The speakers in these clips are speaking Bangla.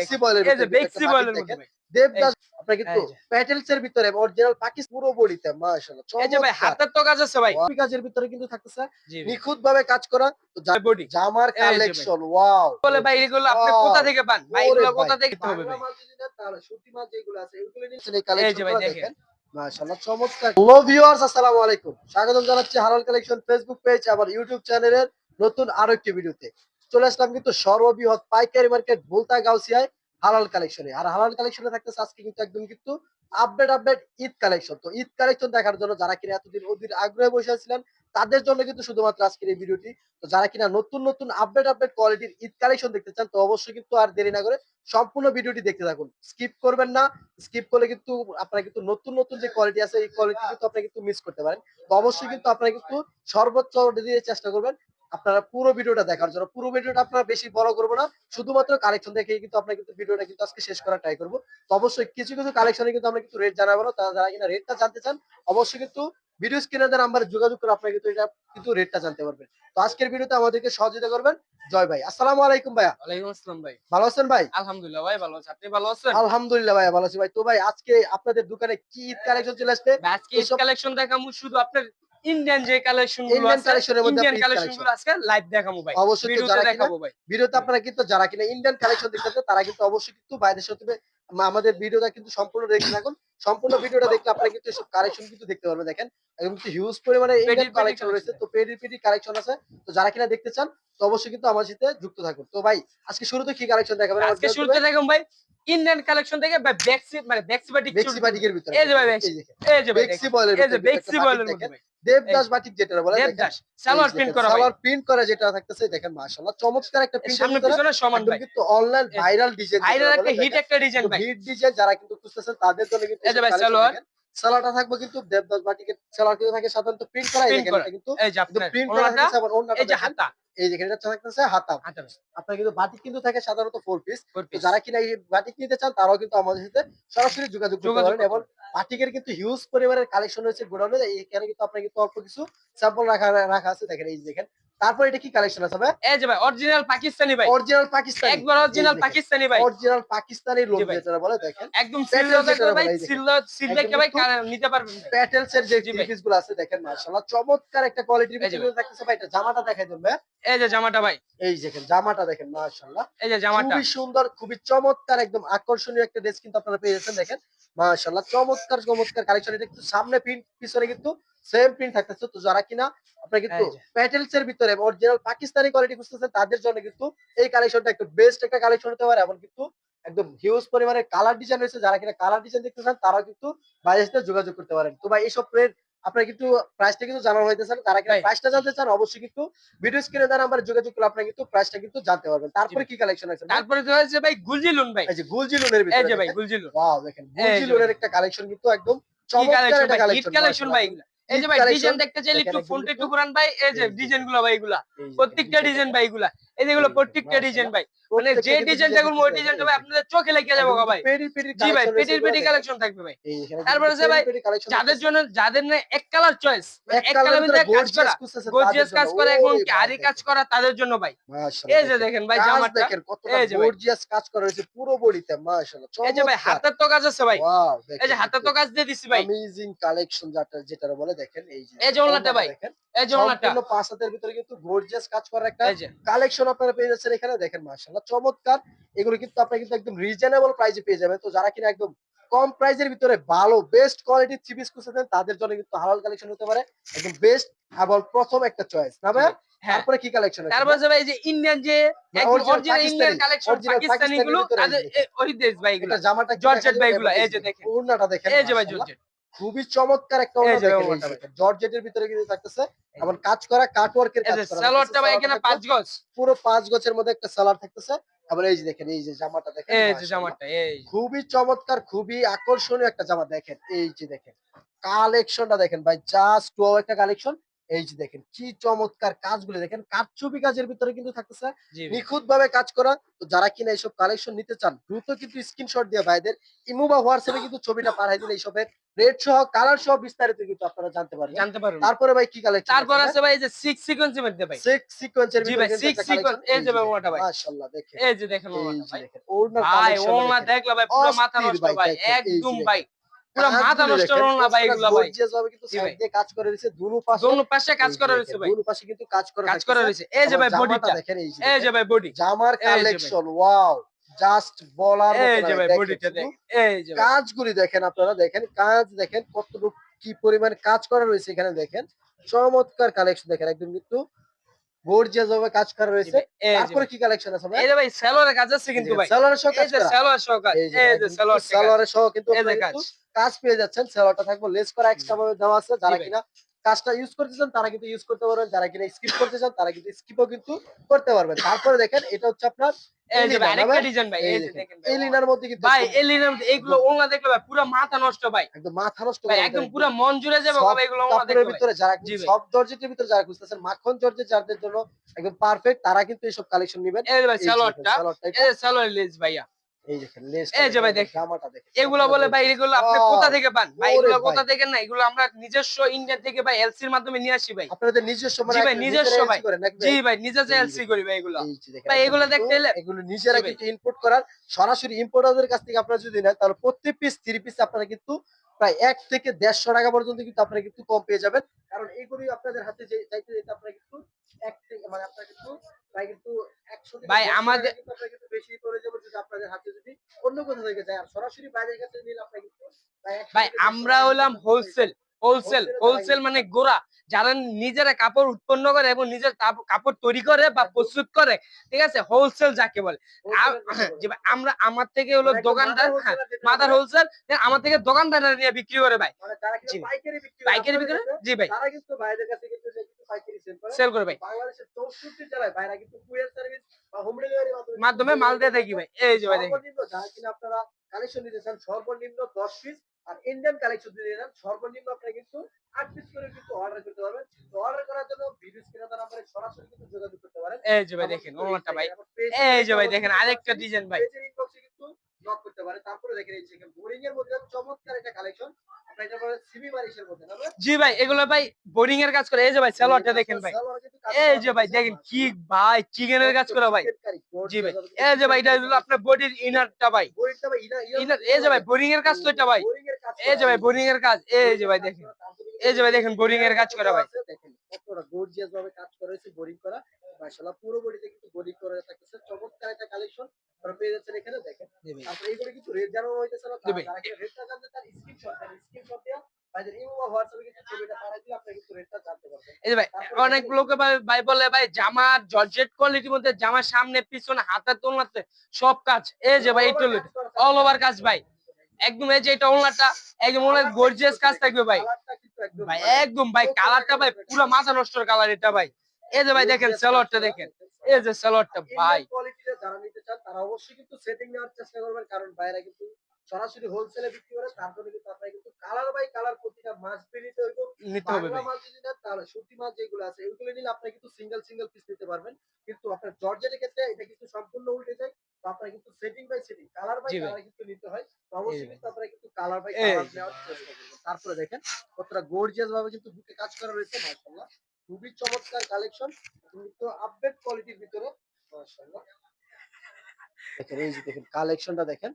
বেক্সি বয়েলের এই যে বেক্সি বয়েলের মধ্যে দেবদাস আপনার কিন্তু প্যাটেলস এর ভিতরে অরিজিনাল পাকিস পুরো বডিতে মাশাআল্লাহ এই যে ভাই হাতের তো কাজ আছে ভাই। কাজের ভিতরে কিন্তু থাকতেছে। নিখুঁত ভাবে কাজ করা তো বডি জামার ভাই। কালেকশন ওয়াও বলে ভাই এগুলো আপনি কোথা থেকে পান? ভাই এগুলো কোথা থেকে হবে ভাই সুতি যেগুলো আছে, এগুলো এই দেখেন। মাশাআল্লাহ, চমৎকার। আসসালামু আলাইকুম। স্বাগতম জানাচ্ছি হালাল কালেকশন ফেসবুক পেজ আবার ইউটিউব চ্যানেলের নতুন আরও একটি ভিডিওতে চলে আসলাম কিন্তু সর্ববৃহৎ পাইকারি মার্কেট ভুলতা গাউসিয়ায় হালাল কালেকশনে আর হালাল কালেকশনে থাকতে আজকে কিন্তু একদম কিন্তু আপডেট আপডেট ঈদ কালেকশন তো ঈদ কালেকশন দেখার জন্য যারা কিনা এতদিন অধীর আগ্রহে বসে আছিলেন তাদের জন্য কিন্তু শুধুমাত্র আজকের এই ভিডিওটি। তো যারা কিনা নতুন নতুন আপডেট আপডেট কোয়ালিটির ঈদ কালেকশন দেখতে চান, তো অবশ্যই কিন্তু আর দেরি না করে সম্পূর্ণ ভিডিওটি দেখতে থাকুন। স্কিপ করবেন না স্কিপ করলে কিন্তু আপনারা কিন্তু নতুন নতুন যে কোয়ালিটি আছে, এই কোয়ালিটি কিন্তু আপনারা কিন্তু মিস করতে পারেন। তো অবশ্যই কিন্তু আপনারা কিন্তু সর্বোচ্চ দিয়ে চেষ্টা করবেন আপনারা পুরো ভিডিওটা দেখার জন্য। পুরো ভিডিওটা আপনারা বেশি বড় করব না, শুধুমাত্র কালেকশন দেখে কিন্তু আপনারা কিন্তু ভিডিওটা কিন্তু আজকে শেষ করার ট্রাই করব। তো অবশ্যই কিছু কিছু কালেকশনে কিন্তু আমরা কিন্তু রেট জানাব না। তারা যারা কিনা রেটটা জানতে চান, অবশ্যই কিন্তু ভিডিও স্ক্রিনে নাম্বারে যোগাযোগ করে আপনারা কিন্তু এটা কিন্তু রেটটা জানতে পারবেন। তো আজকের ভিডিওতে আমাদেরকে সহযোগিতা করবেন জয় ভাই। আসসালামু আলাইকুম ভাইয়া। ওয়ালাইকুম আসসালাম ভাই। ভালো আছেন ভাই? আলহামদুলিল্লাহ ভাই ভালো আছেন আপনি ভালো আছেন? আলহামদুলিল্লাহ ভাই ভালো আছি ভাই। তো ভাই আজকে আপনাদের দোকানে কি ঈদ কালেকশন চলে আসছে? আজকে ঈদ কালেকশন দেখামু শুধু আপনার ইন্ডিয়ান যে কালেকশনগুলো Indian আছে মধ্যে ইন্ডিয়ান কালেকশনগুলো আজকে লাইভ দেখামু ভাই। অবশ্যই ভিডিওতে যারা কিনা দেখাবো ভাই। ভিডিওতে আপনারা কিন্তু যারা কিনা ইন্ডিয়ান কালেকশন তারা কিন্তু অবশ্যই কিন্তু বাইরের সাথে আমাদের ভিডিওটা কিন্তু সম্পূর্ণ দেখতে থাকুন। সম্পূর্ণ ভিডিওটা দেখলে আপনারা কিন্তু এসব কালেকশন কিন্তু দেখতে পারবেন দেখেন। একদম কিন্তু হিউজ পরিমাণে ইন্ডিয়ান কালেকশন রয়েছে। তো পেডির পেডি কালেকশন আছে। তো যারা কিনা দেখতে চান তো অবশ্যই কিন্তু আমার সাথে যুক্ত থাকুন। তো ভাই আজকে শুরুতে কি কালেকশন দেখাবেন? আজকে শুরুতে দেখাম ভাই ইন্ডিয়ান কালেকশন থেকে ব্যাকসি মানে ব্যাকসি বাটিক বেক্সি বাটিকের ভিতরে। এই যে ভাই বেক্সি। এই যে বেক্সি এই যে বেক্সি দেবদাস বাটিক যেটা বলে দেবদাস সালোয়ার প্রিন্ট করা সালোয়ার প্রিন্ট করা যেটা থাকতেছে দেখেন মাশাআল্লাহ চমৎকার একটা প্রিন্ট সামনে পিছনে সমান ভাই। কিন্তু অনলাইন ভাইরাল ডিজাইন ভাইরাল একটা হিট একটা ডিজাইন ভাই। হিট ডিজাইন যারা কিন্তু খুঁজতেছেন তাদের জন্য কিন্তু এই যে ভাই সালোয়ার। সালোয়ারটা থাকবে কিন্তু দেবদাস বাটিকের সালোয়ার কিন্তু থাকে সাধারণত প্রিন্ট করা। কিন্তু প্রিন্ট করা এই যে হাতা। এই দেখেন এটা থাকতেছে হাতা হাতা আপনার কিন্তু বাটিক কিন্তু থাকে সাধারণত ফোর পিস। যারা কিনা এই বাটিক নিতে চান তারাও কিন্তু আমাদের সাথে সরাসরি যোগাযোগ করতে পারেন এবং বাটিকের কিন্তু হিউজ পরিমাণের কালেকশন রয়েছে গোডাউনে। এখানে কিন্তু আপনার কিন্তু অল্প কিছু স্যাম্পল রাখা রাখা আছে। দেখেন এই দেখেন তারপর এটা কি কালেকশন আছে ভাই? এই যে ভাই অরিজিনাল পাকিস্তানি ভাই। অরিজিনাল পাকিস্তানি। একবার অরিজিনাল পাকিস্তানি ভাই। অরিজিনাল পাকিস্তানি লোক। যেটা বলে দেখেন। একদম Petrol সিল ভাই দেখেন। সিল দেখে ভাই নিতে পারবেন প্যাটেলস এর যে পিসগুলো আছে দেখেন মাশাআল্লাহ। চমৎকার একটা কোয়ালিটির যে ভিতরে থাকতেছে ভাই এটা জামাটা দেখাই দেন ভাই এই যে জামাটা ভাই। এই দেখেন জামাটা দেখেন মাশাআল্লাহ। এই যে জামাটা। খুবই সুন্দর খুবই চমৎকার একদম আকর্ষণীয় একটা ড্রেস কিন্তু আপনারা পেয়ে যাচ্ছেন দেখেন। মাশাআল্লাহ চমৎকার চমৎকার কালেকশন এটা কিন্তু সামনে প্রিন্ট পিছনে কিন্তু সেম প্রিন্ট থাকতেছে তো যারা কিনা আপনারা কিন্তু প্যাটেলস এর ভিতরে অরিজিনাল পাকিস্তানি কোয়ালিটি খুঁজতেছেন তাদের জন্য কিন্তু এই কালেকশনটা একটু বেস্ট একটা কালেকশন হতে পারে এমন কিন্তু একদম হিউজ পরিমাণে কালার ডিজাইন রয়েছে। যারা কিনা কালার ডিজাইন দেখতে চান তারাও কিন্তু বাইরের সাথে যোগাযোগ করতে পারেন। তো ভাই এইসব রেট আপনারা কিন্তু প্রাইসটা কিন্তু জানানো হইতেছে না। তারা কিনা প্রাইসটা জানতে চান অবশ্যই কিন্তু ভিডিও স্ক্রিনে দ্বারা আমরা যোগাযোগ করলে আপনারা কিন্তু প্রাইসটা কিন্তু জানতে পারবেন। তারপরে কি কালেকশন আছে তারপরে তো হয়েছে ভাই গুলজিলুন ভাই। এই যে গুলজি লোনের এই ভিতরে যে ভাই দেখেন। গুলজিলুন ওয়াও দেখেন। গুলজি লোনের একটা কালেকশন কিন্তু একদম চমৎকার একটা কালেকশন কালেকশন ভাই এগুলা। এই যে ভাই ডিজাইন দেখতে চাইলে একটু ফোনটা একটু ঘুরান ভাই এই যে ডিজাইনগুলো ভাই এগুলা প্রত্যেকটা ডিজাইন ভাই এগুলা। এই যেগুলো প্রত্যেকটা ডিজাইন ভাই। মানে যে ডিজাইন দেখুন ওই ডিজাইনটা ভাই আপনাদের চোখে লেগে যাবে ভাই। জি ভাই পেটির পেটি কালেকশন থাকবে ভাই। তারপরে যে ভাই, যাদের জন্য যাদের না এক কালার চয়েস এক এক কালার ভিতরে কাজ করা গর্জিয়াস কাজ। করা এবং ওরে কি আরি কাজ করা তাদের জন্য ভাই। এই যে দেখেন ভাই জামাটা দেখেন কতটা গর্জিয়াস কাজ করা হয়েছে পুরো বডিতে মাশাআল্লাহ। এই যে ভাই হাতের তো কাজ আছে ভাই। এই যে হাতের তো কাজ দিয়ে দিছি ভাই। অ্যামেজিং কালেকশন যেটা যেটা বলে দেখেন এই যে এই যে ভাই। এই যে সম্পূর্ণ পাঁচ হাতের ভিতরে কিন্তু গর্জিয়াস কাজ করা একটা কালেকশন আপনারা পেয়ে যাচ্ছেন এখানে। দেখেন মাশাআল্লাহ চমৎকার। এগুলো কিন্তু আপনারা কিন্তু একদম রিজনেবল প্রাইসে পেয়ে যাবেন। তো যারা কিনা একদম কম প্রাইসের ভিতরে ভালো বেস্ট কোয়ালিটির থ্রি পিস খুঁজছেন তাদের জন্য কিন্তু হালাল কালেকশন হতে পারে। একদম বেস্ট এবং প্রথম একটা চয়েস না ভাই? হ্যাঁ। তারপরে কি কালেকশন আছে? তারপরে ভাই যে ইন্ডিয়ান যে original Indian collection Pakistani Pakistani গুলো ভিতরে তাদের এই যে। এ- ওই দেশ ভাই এগুলো জামাটা জর্জেট ভাই এগুলো, এই যে দেখেন। ওড়নাটা দেখেন এই যে ভাই জর্জেট খুবই চমৎকার একটা। জর্জেটের ভিতরে কিন্তু থাকতেছে এবং কাজ করা কাটওয়ার্কের এই কাজ করা সালোয়ারটা ভাই এখানে পাঁচ গজ। পুরো পাঁচ গজের মধ্যে একটা সালোয়ার থাকতেছে। আবার এই যে দেখেন এই যে জামাটা দেখেন এই যে জামাটা এই খুবই চমৎকার খুবই আকর্ষণীয় একটা জামা দেখেন এই যে দেখেন। কালেকশনটা দেখেন ভাই জাস্ট ওয়াও একটা কালেকশন। এই যে দেখেন কি চমৎকার কাজগুলো দেখেন কারচুপি কাজের ভিতরে কিন্তু থাকতেছে। নিখুঁত ভাবে কাজ করা তো যারা কিনা এইসব কালেকশন নিতে চান দ্রুত কিন্তু স্ক্রিনশট দিয়ে ভাইদের ইমো বা হোয়াটসঅ্যাপে কিন্তু ছবিটা পাঠাই দিলে এইসবের। রেড সহ কালার সহ বিস্তারিত কিন্তু আপনারা জানতে পারবেন। জানতে পারবেন। তারপরে ভাই কি কালেকশন তারপর আছে ভাই এই যে সিক্স সিকোয়েন্সের মধ্যে ভাই। সিক্স সিকোয়েন্সের জি ভাই, six sequence, এই যে ভাই ওটা ভাই। মাশাআল্লাহ দেখেন। এই যে দেখেন যে ভাই। collection দেখলা ভাই পুরো মাথা নষ্ট ভাই, একদম ভাই। মাথা নষ্ট দেখেন, ওনা ভাই এগুলা ভাই। gorgeous কিন্তু সাইড দিয়ে কাজ করে রয়েছে দুনো পাশে দোনো পাশে কাজ এই যে করা দেখেন, রয়েছে ভাই। দুনো পাশে কিন্তু কাজ করে কাজ করা রয়েছে। এই যে ভাই বডিটা দেখেন এই যে এই যে দেখেন। ভাই বডি জামার এই যে ভাই। কালেকশন ওয়াও জাস্ট বলার এই যে ভাই বডিটা শুধু। এই যে কাজগুলি দেখেন আপনারা দেখেন কাজ দেখেন কতটুকু কি পরিমাণ কাজ করা রয়েছে এখানে দেখেন। চমৎকার কালেকশন দেখেন একদম কিন্তু গর্জিয়াস ভাবে কাজ করা রয়েছে। তারপরে কি কালেকশন আছে ভাই? এই যে ভাই সেলরের কাজ আছে কিন্তু ভাই। সেলরের সহ কাজ এই যে সেলরের সহ কিন্তু এই যে সেলরের কাজ। কিন্তু কাজ পেয়ে যাচ্ছেন। সেলরটা থাকবে লেস করা এক্সট্রা ভাবে দেওয়া আছে। যারা। কিনা কাজটা ইউজ করতে চান তারা কিন্তু ইউজ করতে পারবেন। যারা কিনা স্কিপ করতে চান তারা কিন্তু স্কিপও কিন্তু করতে পারবেন। তারপরে দেখেন এটা হচ্ছে আপনার এলিনার মধ্যে কিন্তু ভাই ওনা দেখলে পুরো মাথা নষ্ট ভাই। একদম মাথা নষ্ট ভাই একদম পুরো মন জুড়ে যাবে এগুলো ওনা দেখলে ভিতরে যারা সব ভিতরে যারা খুঁজতেছেন মাখন যাদের জন্য একদম পারফেক্ট তারা কিন্তু এইসব কালেকশন নেবেন। এই যে ভাই সালোয়ারটা। এই সালোয়ার লেস ভাইয়া। এই যে ভাই দেখেন, এগুলো বলে ভাই এগুলো আপনি কোথা থেকে পান? ভাই এগুলো কোথা থেকে না? এগুলো আমরা নিজস্ব ইন্ডিয়া থেকে ভাই এলসির মাধ্যমে নিয়ে আসি ভাই। আপনাদের নিজস্ব মানে জি ভাই, নিজস্ব নিজেরা ভাই। LC করেন জি ভাই? ভাই এলসি করি ভাই এগুলো। এই যে দেখেন, ভাই, এগুলো দেখতে এলে- এগুলো নিজেরা কিন্তু ইম্পোর্ট করার সরাসরি ইম্পোর্টারদের কাছ থেকে আপনারা যদি নেন তাহলে প্রত্যেক পিস থ্রি পিস আপনারা কিন্তু প্রায় এক থেকে দেড়শো টাকা পর্যন্ত কিন্তু আপনারা কিন্তু কম পেয়ে যাবেন। কারণ এগুলি আপনাদের হাতে যে যেতে আপনারা কিন্তু এক থেকে মানে আপনারা কিন্তু প্রায় কিন্তু একশো ভাই, আমাদের- কিন্তু আপনারা কিন্তু বেশি পড়ে যাবে যদি আপনাদের হাতে যদি অন্য কোথাও থেকে যায় আর সরাসরি বাইরের কাছে নিলে আপনারা কিন্তু ভাই আমরা হলাম হোলসেল হোলসেল হোলসেল মানে গোড়া। যারা নিজেরা কাপড় উৎপন্ন করে এবং নিজের কাপড় তৈরি করে বা প্রস্তুত করে ঠিক আছে? হোলসেল যাকে বলে। আমরা আমার থেকে হলো দোকানদার মাদার হ্যাঁ, হোলসেল আমার থেকে দোকানদাররা নিয়ে বিক্রি করে ভাই। মানে পাইকারি বিক্রি জি ভাই। তারা কিন্তু বাইরের কাছে কিন্তু পাইকারি সেল করে। ভাই। বাংলাদেশের চৌষট্টি জেলায় বাইরে কিন্তু কুরিয়ার সার্ভিস বা হোম ডেলিভারি মাধ্যমে মাল দিয়ে থাকি ভাই। এই যে ভাই সর্বনিম্ন যারা কিনা আপনারা কালেকশন নিতে চান সর্বনিম্ন দশ পিস আর ইন্ডিয়ান কালেকশন দিতে চান সর্বনিম্ন আপনারা কিন্তু আট পিস করে কিন্তু অর্ডার করতে পারবেন। অর্ডার করার জন্য ভিডিও স্ক্রিনে তার নাম্বারে সরাসরি কিন্তু যোগাযোগ করতে পারেন। এই যে ভাই দেখেন ভাই। এই যে ভাই দেখেন আরেকটা ডিজাইন ভাই। ইনবক্সে কিন্তু নক করতে পারে। তারপরে দেখেন এই যে বোরিং এর মধ্যে চমৎকার একটা কালেকশন আপনারা এটা বলে সিবি মারিশের মধ্যে না? ভাই? জি ভাই এগুলো ভাই বোরিং এর কাজ করে। এই যে ভাই সালোয়ারটা দেখেন ভাই। এই যে ভাই দেখেন কি ভাই চিকেনের কাজ করা ভাই। জি ভাই। এই যে ভাই এটা হলো আপনার বডির ইনারটা ভাই। বইটা ভাই ইনার এই যে ভাই বোরিং এর কাজ তো এটা ভাই। এর এই যে ভাই বোরিং এর কাজ। এই যে ভাই দেখেন। এই যে ভাই দেখেন বোরিং এর কাজ করা ভাই। দেখেন কতটা গর্জিয়াস ভাবে কাজ করা হয়েছে বোরিং করা। মাশাআল্লাহ পুরো বডিতে কিন্তু বোরিং করা থাকতেছে। চমৎকার একটা কালেকশন আপনারা পেয়ে যাচ্ছেন এখানে দেখেন। তারপরে এইগুলো কিন্তু রেট জানানো হইতেছে না রেটটা জানতে তার স্ক্রিনশট স্ক্রিনশট দিয়া অনেক লোকে ভাই বলে ভাই জামার জর্জেট কোয়ালিটির মধ্যে জামার সামনে পিছনে হাতের তোলনাতে সব কাজ। এই যে ভাই এটা অল ওভার কাজ ভাই। একদম এই যে এটা ওনারটা একদম অনেক গর্জিয়াস কাজ থাকবে ভাই। ভাই একদম ভাই কালারটা ভাই পুরো মাথা নষ্টর কালার এটা ভাই। এই যে ভাই দেখেন সালোয়ারটা দেখেন। এই যে সালোয়ারটা ভাই। চান তারা অবশ্যই কিন্তু সেটিং নেওয়ার চেষ্টা করবেন। কারণ বাইরে কিন্তু সরাসরি হোলসেলে বিক্রি করে তার জন্য কিন্তু আপনারা কিন্তু কালার বাই কালার প্রতিটা মাছ বেরিতে হইব। নিতে হবে মাছ যদি নেন তাহলে সুতি মাছ যেগুলো আছে এগুলো নিলে আপনি কিন্তু সিঙ্গেল সিঙ্গেল পিস নিতে পারবেন। কিন্তু আপনার জর্জেটের ক্ষেত্রে এটা কিন্তু সম্পূর্ণ উল্টে যায়। আপনার কিন্তু setting by setting colour by colour কিন্তু নিতে হয়। অবশ্যই কিন্তু আপনারা কিন্তু কালার বাই কালার নেওয়ার চেষ্টা করবেন। তারপরে দেখেন কতটা গর্জিয়াস ভাবে কিন্তু বুকে কাজ করা রয়েছে মাশাআল্লাহ। খুবই চমৎকার কালেকশন কিন্তু আপডেট কোয়ালিটির ভিতরে মাশাআল্লাহ। দেখেন এই যে দেখেন কালেকশনটা দেখেন।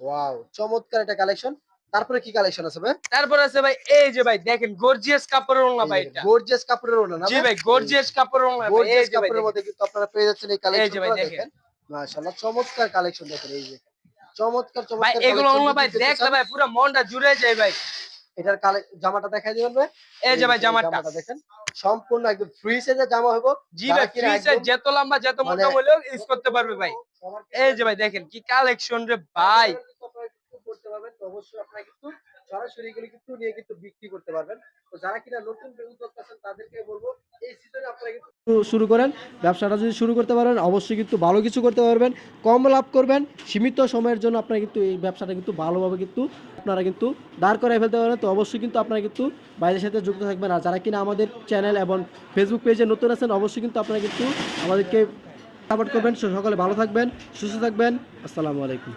ওয়াও চমৎকার একটা কালেকশন তারপরে কি কালেকশন আছে ভাই? তারপর আছে ভাই এই যে ভাই দেখেন গর্জিয়াস কাপড়ের ওনা ভাই এটা। গর্জিয়াস কাপড়ের ওনা না জি ভাই? গর্জিয়াস কাপড়ের ভাই গর্জিয়াস যে কাপড়ের মধ্যে কিন্তু আপনারা পেয়ে যাচ্ছেন এই এই যে ভাই কালেকশনটা দেখেন। মাশাআল্লাহ চমৎকার কালেকশন দেখেন এই যে। চমৎকার ভাই চমৎকার এগুলো collection ওনা ভাই দেখলে ভাই পুরো মনটা জুড়ে যায় ভাই। এটার কালে- জামাটা দেখাই দিবেন ভাই? এই যে ভাই জামাটা। দেখেন। সম্পূর্ণ একদম ফ্রি সাইজের জামা হবে জি ভাই ফ্রি সাইজ যত লম্বা যত মোটা মানে- হলেও ইউজ করতে পারবে ভাই। এই যে ভাই দেখেন কি কালেকশন রে ভাই। আপনারা কিন্তু করতে পারবেন অবশ্যই আপনারা কিন্তু সরাসরি এগুলো কিন্তু নিয়ে কিন্তু বিক্রি করতে পারবেন। তো যারা কিনা নতুন উদ্যোক্তা আছেন তাদেরকে বলব এই সিজনে আপনারা কিন্তু শুরু করেন। ব্যবসাটা যদি শুরু করতে পারেন অবশ্যই কিন্তু ভালো কিছু করতে পারবেন। কম লাভ করবেন। সীমিত সময়ের জন্য আপনারা কিন্তু এই ব্যবসাটা কিন্তু ভালোভাবে কিন্তু আপনারা কিন্তু দাঁড় করাই ফেলতে পারেন তো অবশ্যই কিন্তু আপনারা কিন্তু বাইরের সাথে যুক্ত থাকবেন। আর যারা কিনা আমাদের চ্যানেল এবং ফেসবুক পেজে নতুন আছেন অবশ্যই কিন্তু আপনারা কিন্তু আমাদেরকে সাপোর্ট করবেন। সকলে ভালো থাকবেন সুস্থ থাকবেন। আসসালামু আলাইকুম।